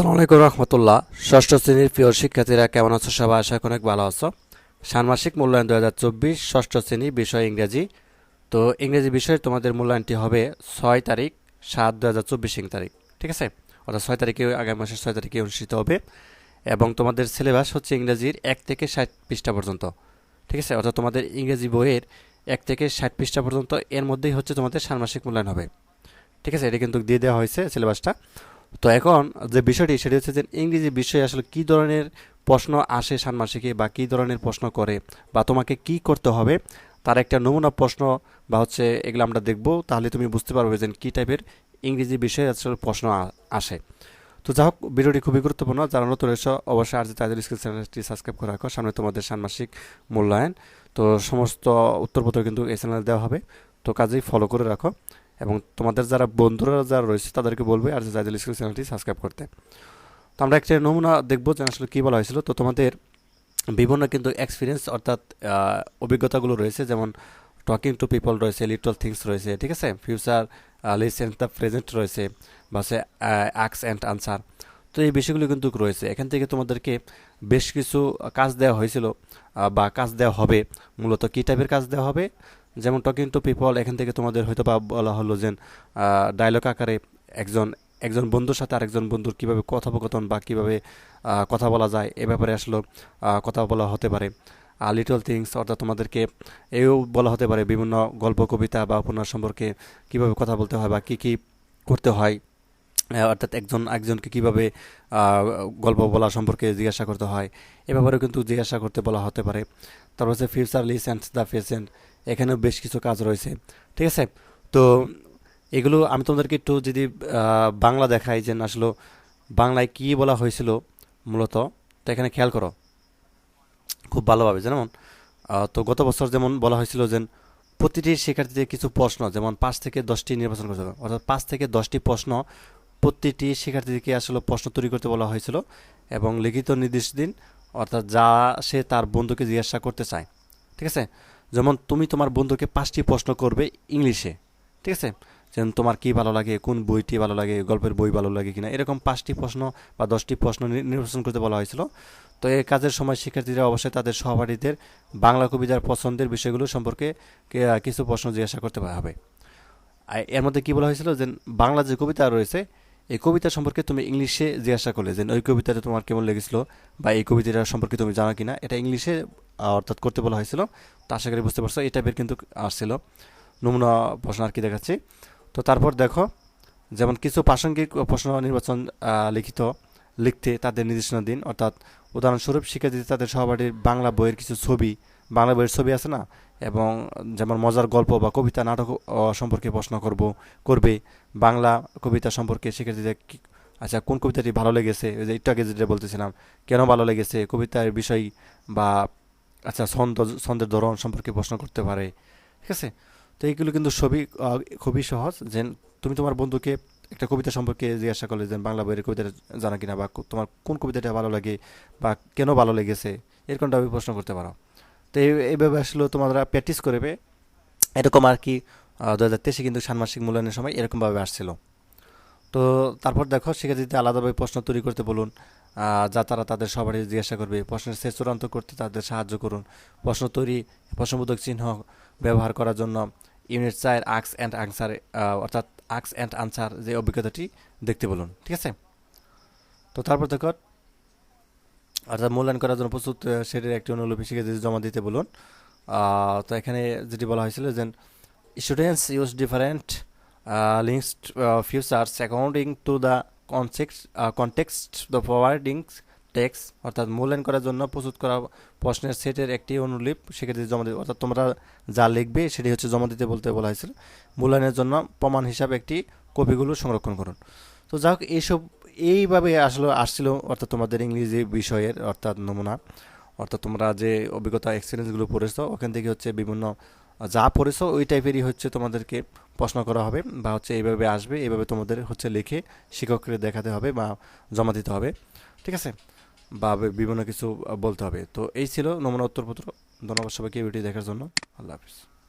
আসসালামু আলাইকুম রহমতুল্লাহ। ষষ্ঠ শ্রেণির প্রিয় শিক্ষার্থীরা, কেমন আছো সবাই? আশা অনেক ভালো আছো। ষান্মাসিক মূল্যায়ন দু হাজার চব্বিশ, ষষ্ঠ শ্রেণি বিষয় ইংরেজি। তো ইংরেজি বিষয়ে তোমাদের মূল্যায়নটি হবে ছয় তারিখ সাত দু হাজার চব্বিশ তারিখ, ঠিক আছে? অর্থাৎ ছয় তারিখে, আগামী মাসের ছয় তারিখে অনুষ্ঠিত হবে। এবং তোমাদের সিলেবাস হচ্ছে ইংরেজির এক থেকে ষাট পৃষ্ঠা পর্যন্ত, ঠিক আছে? অর্থাৎ তোমাদের ইংরেজি বইয়ের এক থেকে ষাট পৃষ্ঠা পর্যন্ত এর মধ্যেই হচ্ছে তোমাদের ষান্মাসিক মূল্যায়ন হবে, ঠিক আছে? এটা কিন্তু দিয়ে দেওয়া হয়েছে সিলেবাসটা। তো এখন যে বিষয়টি, সেটি হচ্ছে যে ইংরেজি বিষয়ে আসলে কী ধরনের প্রশ্ন আসে ষান্মাসিকে বা কী ধরনের প্রশ্ন করে বা তোমাকে কি করতে হবে, তার একটা নমুনা প্রশ্ন বা হচ্ছে এগুলো আমরা দেখব। তাহলে তুমি বুঝতে পারবে যে কী টাইপের ইংরেজি বিষয়ে আসলে প্রশ্ন আসে। তো যাই হোক, ভিডিওটি খুবই গুরুত্বপূর্ণ। যারা নতুন এসে অবশ্যই আর যে তাদের স্কিল চ্যানেলটি সাবস্ক্রাইব করে রাখো। সামনে তোমাদের ষান্মাসিক মূল্যায়ন। তো সমস্ত উত্তরপত্র কিন্তু এই চ্যানেলে দেওয়া হবে। তো কাজেই ফলো করে রাখো। এবং তোমাদের যারা বন্ধুরা যারা রয়েছে, তাদেরকে বলবে আর জাইদুল স্কুল চ্যানেলটি সাবস্ক্রাইব করতে। তো আমরা একটা নমুনা দেখব যে আসলে কী বলা হয়েছিল। তো তোমাদের বিভিন্ন কিন্তু এক্সপিরিয়েন্স অর্থাৎ অভিজ্ঞতাগুলো রয়েছে। যেমন টকিং টু পিপল রয়েছে লিটল থিংস রয়েছে, ঠিক আছে? Future lies and the present রয়েছে, বা সে অ্যাক্স অ্যান্ড আনসার তো এই বিষয়গুলো কিন্তু রয়েছে। এখান থেকে তোমাদেরকে বেশ কিছু কাজ দেওয়া হয়েছিল বা কাজ দেওয়া হবে, মূলত কী টাইপের কাজ দেওয়া হবে? যেমন টকিং টু পিপল এখান থেকে তোমাদের হয়তো বা বলা হলো যে ডায়লগ আকারে একজন একজন বন্ধুর সাথে আরেকজন বন্ধুর কীভাবে কথোপকথন বা কীভাবে কথা বলা যায়, এ ব্যাপারে আসলে কথা বলা হতে পারে। আর লিটল থিংস অর্থাৎ তোমাদেরকে এও বলা হতে পারে বিভিন্ন গল্প, কবিতা বা উপন্যাস সম্পর্কে কীভাবে কথা বলতে হয় বা কি কি করতে হয়। অর্থাৎ একজন একজনকে কীভাবে গল্প বলা সম্পর্কে জিজ্ঞাসা করতে হয়, এ ব্যাপারেও কিন্তু জিজ্ঞাসা করতে বলা হতে পারে। তারপর হচ্ছে future lies and the present এখানেও বেশ কিছু কাজ রয়েছে, ঠিক আছে? তো এগুলো আমি তোমাদেরকে একটু যদি বাংলা দেখাই যে আসলে বাংলায় কি বলা হয়েছিল মূলত, তো এখানে খেয়াল করো। খুব ভালোভাবে যেমন তো গত বছর যেমন বলা হয়েছিল যে প্রতিটি শিক্ষার্থীদের কিছু প্রশ্ন, যেমন পাঁচ থেকে দশটি নির্বাচন করতে হবে অর্থাৎ পাঁচ থেকে দশটি প্রশ্ন প্রতিটি শিক্ষার্থীকে আসলে প্রশ্ন তৈরি করতে বলা হয়েছিল এবং লিখিত নির্দেশ দিন, অর্থাৎ যা সে তার বন্ধুকে জিজ্ঞাসা করতে চায়। ঠিক আছে? যেমন, তুমি তোমার বন্ধুকে পাঁচটি প্রশ্ন করবে ইংলিশে। ঠিক আছে? যেমন, তোমার কি ভালো লাগে? কোন বইটি ভালো লাগে? গল্পের বই ভালো লাগে কিনা? এরকম পাঁচটি প্রশ্ন বা দশটি প্রশ্ন নির্বাচন করতে বলা হয়েছিল। তো এই কাজের সময় শিক্ষার্থীরা অবশ্যই তাদের সহপাঠীদের বাংলা কবিতার পছন্দের বিষয়গুলো সম্পর্কে কিছু প্রশ্ন জিজ্ঞাসা করতে হবে। এর মধ্যে কি বলা হয়েছিল? যে বাংলা যে কবিতা রয়েছে এই কবিতা সম্পর্কে তুমি ইংলিশে জিজ্ঞাসা করলে যে, ওই কবিতাটা তোমার কেমন লেগেছিল? বা এই কবিতাটা সম্পর্কে তুমি জানো কিনা? এটা ইংলিশে অর্থাৎ করতে বলা হয়েছিল। তো আশা করি বুঝতে পারছ এই টাইপের কিন্তু আসছিল। নমুনা প্রশ্ন আর কি দেখাচ্ছি। তো তারপর দেখো, যেমন কিছু প্রাসঙ্গিক প্রশ্ন নির্বাচন লিখিত, লিখতে তাদের নির্দেশনা দিন। অর্থাৎ উদাহরণস্বরূপ শিক্ষার্থী তাদের সহপাঠীর বাংলা বইয়ের কিছু ছবি বাংলা বইয়ের ছবি আছে না? এবং যেমন মজার গল্প বা কবিতা নাটক সম্পর্কে প্রশ্ন করব করবে বাংলা কবিতা সম্পর্কে শিক্ষার্থীদের আচ্ছা কোন কবিতাটি ভালো লেগেছে? ওই যে একটু আগে যেটা বলতেছিলাম কেন ভালো লেগেছে? কবিতার বিষয় বা আচ্ছা ছন্দ ছন্দের ধরন সম্পর্কে প্রশ্ন করতে পারে। ঠিক আছে? তো এইগুলো কিন্তু আহ, খুবই সহজ। যে তুমি তোমার বন্ধুকে একটা কবিতা সম্পর্কে জিজ্ঞাসা করলে যে বাংলা বইয়ের কবিতাটা জানা কিনা বা তোমার কোন কবিতাটা ভালো লাগে বা কেন ভালো লেগেছে? এরকমটা প্রশ্ন করতে পারো। তো এইভাবে আসলে তোমরা প্র্যাকটিস করবে। এরকম আর কি দু হাজার তেইশে কিন্তু ষান্মাসিক মূল্যায়নের সময় এরকমভাবে আসছিল। তো তারপর দেখো, শিক্ষার্থীদের আলাদাভাবে প্রশ্ন তৈরি করতে বলুন। যা তারা তাদের সবারই জিজ্ঞাসা করবে। প্রশ্নের শেষ চূড়ান্ত করতে তাদের সাহায্য করুন। প্রশ্ন তৈরি, প্রশ্নবোধক চিহ্ন ব্যবহার করার জন্য ইউনিট চার আক্স অ্যান্ড আনসার অর্থাৎ আক্স অ্যান্ড আনসার যে অভিজ্ঞতাটি দেখতে বলুন, ঠিক আছে? তো তারপর দেখো অর্থাৎ মূল্যায়ন করার জন্য প্রস্তুত সেটির একটি অনুলিপি শিক্ষার্থীদের জমা দিতে বলুন। তো এখানে যেটি বলা হয়েছিল যে students use different links futures accounting to the concept context the forwarding text অর্থাৎ মূল্যায়ন করার জন্য প্রস্তুত করা প্রশ্নের সেটের একটি অনুলিপ সেক্ষেত্রে জমা দিতে, অর্থাৎ তোমরা যা লিখবে সেটি হচ্ছে জমা দিতে বলতে বলা হয়েছিল। মূল্যায়নের জন্য প্রমাণ হিসাবে একটি কপিগুলো সংরক্ষণ করুন। তো যাই হোক, এইসব এইভাবে আসলে, আসছিল, অর্থাৎ তোমাদের ইংরেজি বিষয়ের, অর্থাৎ নমুনা, অর্থাৎ তোমরা যে অভিজ্ঞতা এক্সপিরিয়েন্সগুলো পড়েছো, ওখান থেকে হচ্ছে বিভিন্ন যা পড়েছো, ওই টাইপেরই হচ্ছে তোমাদেরকে প্রশ্ন করা হবে বা হচ্ছে এইভাবে আসবে, এইভাবে তোমাদের হচ্ছে লিখে শিক্ষককে দেখাতে হবে বা জমা দিতে হবে, ঠিক আছে? বা বিভিন্ন কিছু বলতে হবে। তো এই ছিল নমুনা উত্তরপত্র। ধন্যবাদ সবাইকে ভিডিও দেখার জন্য। আল্লাহ হাফিজ।